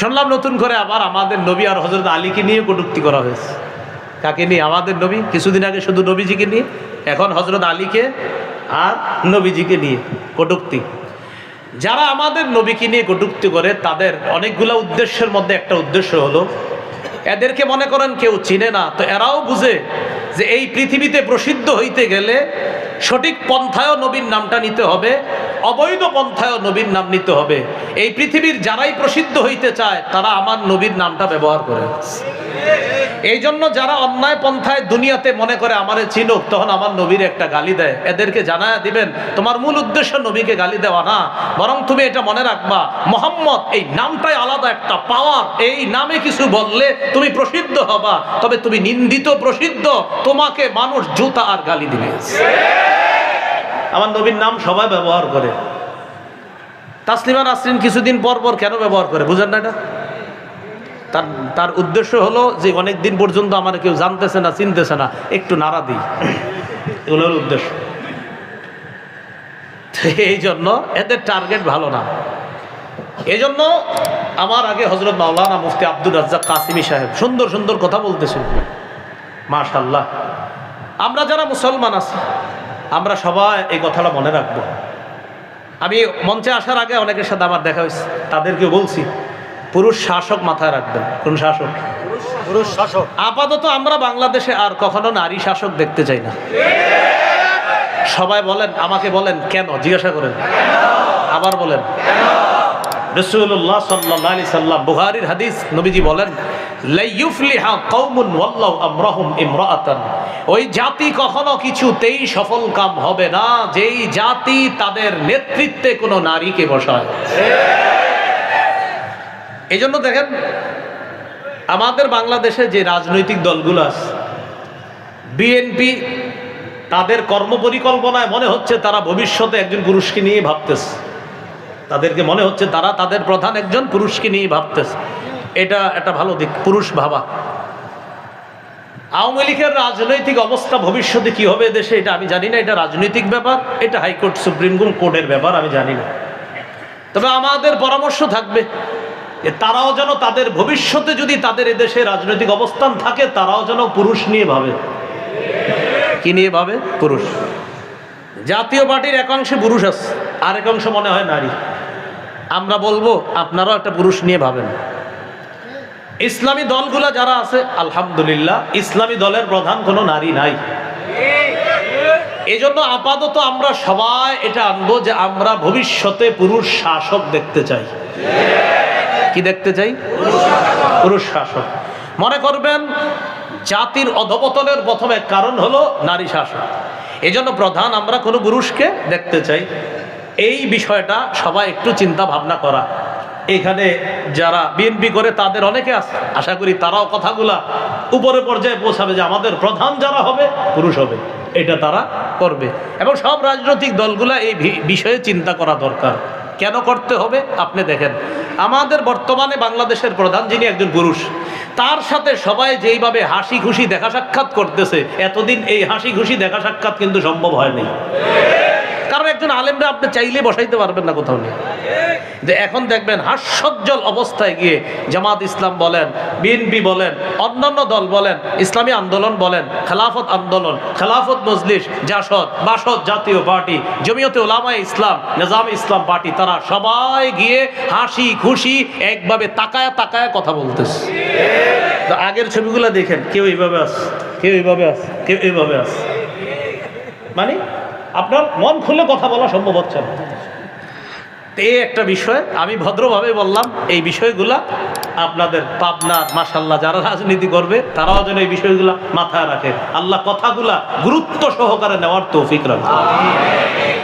শুনলাম নতুন করে আবার আমাদের নবী আর হজরত আলীকে নিয়ে কটুক্তি করা হয়েছে। কাকে নিয়ে? আমাদের নবী। কিছুদিন আগে শুধু নবীজিকে নিয়ে, এখন হজরত আলীকে আর নবীজিকে নিয়ে কটুক্তি। যারা আমাদের নবীকে নিয়ে কটুক্তি করে, তাদের অনেকগুলো উদ্দেশ্যের মধ্যে একটা উদ্দেশ্য হলো, এদেরকে মনে করেন কেউ চিনে না, তো এরাও বুঝে যে এই পৃথিবীতে প্রসিদ্ধ হইতে গেলে সঠিক পন্থায়ও নবীর নামটা নিতে হবে অবৈধ পন্থায়ও নবীর নাম নিতে হবে। এই পৃথিবীর যারাই প্রসিদ্ধ হইতে চায়, তারা আমার নবীর নামটা ব্যবহার করে। এই জন্য যারা অন্যায় পন্থায় দুনিয়াতে মনে করে আমারে চিনুক, তখন আমার নবীর একটা গালি দেয়। এদেরকে জানায় দিবেন, তোমার মূল উদ্দেশ্য নবীকে গালি দেওয়া না, বরং তুমি এটা মনে রাখবা, মোহাম্মদ, এই নামটাই আলাদা একটা পাওয়ার এই নামে কিছু বললে তুমি প্রসিদ্ধ হবা, তবে তুমি নিন্দিত, প্রসিদ্ধ, তোমাকে মানুষ জুতা আর গালি দিবে। আমার নবীর নাম সবাই ব্যবহার করে। তাসলিমা নাসরিন কিছুদিন পর পর কেন ব্যবহার করে, বুঝেন না এটা? তার তার উদ্দেশ্য হলো যে অনেক দিন পর্যন্ত আমার কেউ জানতেছে না, চিনতেছে না, একটু নাড়া দিই। এগুলো উদ্দেশ্য। এই জন্য এদের টার্গেট ভালো না। এই জন্য আমার আগে হজরত মাওলানা মুফতি আব্দুল রাজ্জাক কাসিমি সাহেব সুন্দর সুন্দর কথা বলতেছেন মাশাল্লাহ আমরা যারা মুসলমান আছি আমরা সবাই এই কথাটা মনে রাখব। আমি মঞ্চে আসার আগে অনেকের সাথে আমার দেখা হয়েছে তাদেরকে বলছি পুরুষ শাসক মাথায় রাখবেন। কোন শাসক? পুরুষ শাসক। আপাতত আমরা বাংলাদেশে আর কখনো নারী শাসক দেখতে চাই না। সবাই বলেন আমাকে বলেন কেন? জিজ্ঞাসা করেন। আবার বলেন। রসুল্লাহ সাল্লাহ আলি সাল্লাম বুহারির হাদিস নবীজি বলেন কওমুন ওয়াল্লাহু আমরাহুম ইমরাআতান। ওই জাতি কখনো কিছুতেই সফল কাম হবে না। যেই জাতি তাদের নেতৃত্বে কোনো নারীকে বসায়। এই জন্য দেখেন, আমাদের বাংলাদেশে যে রাজনৈতিক দলগুলো আছে বিএনপি তাদের কর্মপরিকল্পনায় মনে হচ্ছে তারা ভবিষ্যতে একজন পুরুষকে নিয়ে ভাবতেছে। তাদেরকে মনে হচ্ছে তারা তাদের প্রধান একজন পুরুষকে নিয়ে ভাবতেছে। এটা একটা ভালো দিক, পুরুষ ভাবা। আওয়ামী লীগের রাজনৈতিক অবস্থা ভবিষ্যতে কি হবে দেশে, এটা আমি জানি না, এটা রাজনৈতিক ব্যাপার, এটা হাইকোর্ট, সুপ্রিম কোর্ট, কোর্টের ব্যাপার, আমি জানি না। তবে আমাদের পরামর্শ থাকবে যে তারাও যেন তাদের ভবিষ্যতে যদি তাদের এদেশে রাজনৈতিক অবস্থান থাকে, তারাও যেন পুরুষ নিয়ে ভাবে। কি নিয়ে ভাবে? পুরুষ। জাতীয় পার্টির একাংশে পুরুষ আছে আর একাংশ মনে হয় নারী। আমরা বলব, আপনারাও একটা পুরুষ নিয়ে ভাবেন। ইসলামী দলগুলা যারা আছে, আলহামদুলিল্লাহ, ইসলামী দলের প্রধান কোনো নারী নাই। এজন্য আপাতত আমরা সবাই এটা আনব যে আমরা ভবিষ্যতে পুরুষ শাসক দেখতে চাই। কি দেখতে চাই? পুরুষ শাসক। মনে করবেন, জাতির অধপতনের প্রথমে কারণ হলো নারী শাসক। এই জন্য প্রধান আমরা কোনো পুরুষকে দেখতে চাই। এই বিষয়টা সবাই একটু চিন্তা ভাবনা করা। এখানে যারা বিএনপি করে তাদের অনেকে আছে। আশা করি তারাও কথাগুলা উপরে পর্যায়ে পৌঁছাবে যে আমাদের প্রধান যারা হবে, পুরুষ হবে। এটা তারা করবে। এবং সব রাজনৈতিক দলগুলা এই বিষয়ে চিন্তা করা দরকার। কেন করতে হবে? আপনি দেখেন। আমাদের বর্তমানে বাংলাদেশের প্রধান যিনি একজন পুরুষ, তার সাথে সবাই যেইভাবে হাসি খুশি দেখা সাক্ষাৎ করতেছে, এতদিন এই হাসি খুশি দেখা সাক্ষাৎ কিন্তু সম্ভব হয়নি। কারণ একজন আলেমরা আপনি চাইলে বসাইতে পারবেন না কোথাও নিয়ে। যে এখন দেখবেন হাস্যজ্জ্বল অবস্থায় গিয়ে জামাত ইসলাম বলেন, বিএনপি বলেন, অন্যান্য দল বলেন, ইসলামী আন্দোলন বলেন, খেলাফত আন্দোলন, খেলাফত মজলিস, জাসদ, বাসদ জাতীয় পার্টি, জমিয়তে ওলামা ইসলাম, নিজাম ইসলাম পার্টি, তারা সবাই গিয়ে হাসি খুশি একভাবে তাকায় তাকায় কথা বলতেছে। তো আগের ছবিগুলো দেখেন, কেউ এইভাবে আস কেউ এইভাবে আস কেউ এইভাবে আস মানে আপনার মন খুলে কথা বলা সম্ভব হচ্ছে না। এই একটা বিষয়, আমি ভদ্রভাবে বললাম, এই বিষয়গুলা আপনাদের পাবনার মাসাল্লাহ যারা রাজনীতি করবে, তারাও যেন এই বিষয়গুলা মাথায় রাখে। আল্লাহ কথাগুলা গুরুত্ব সহকারে নেওয়ার তৌফিক রাখবে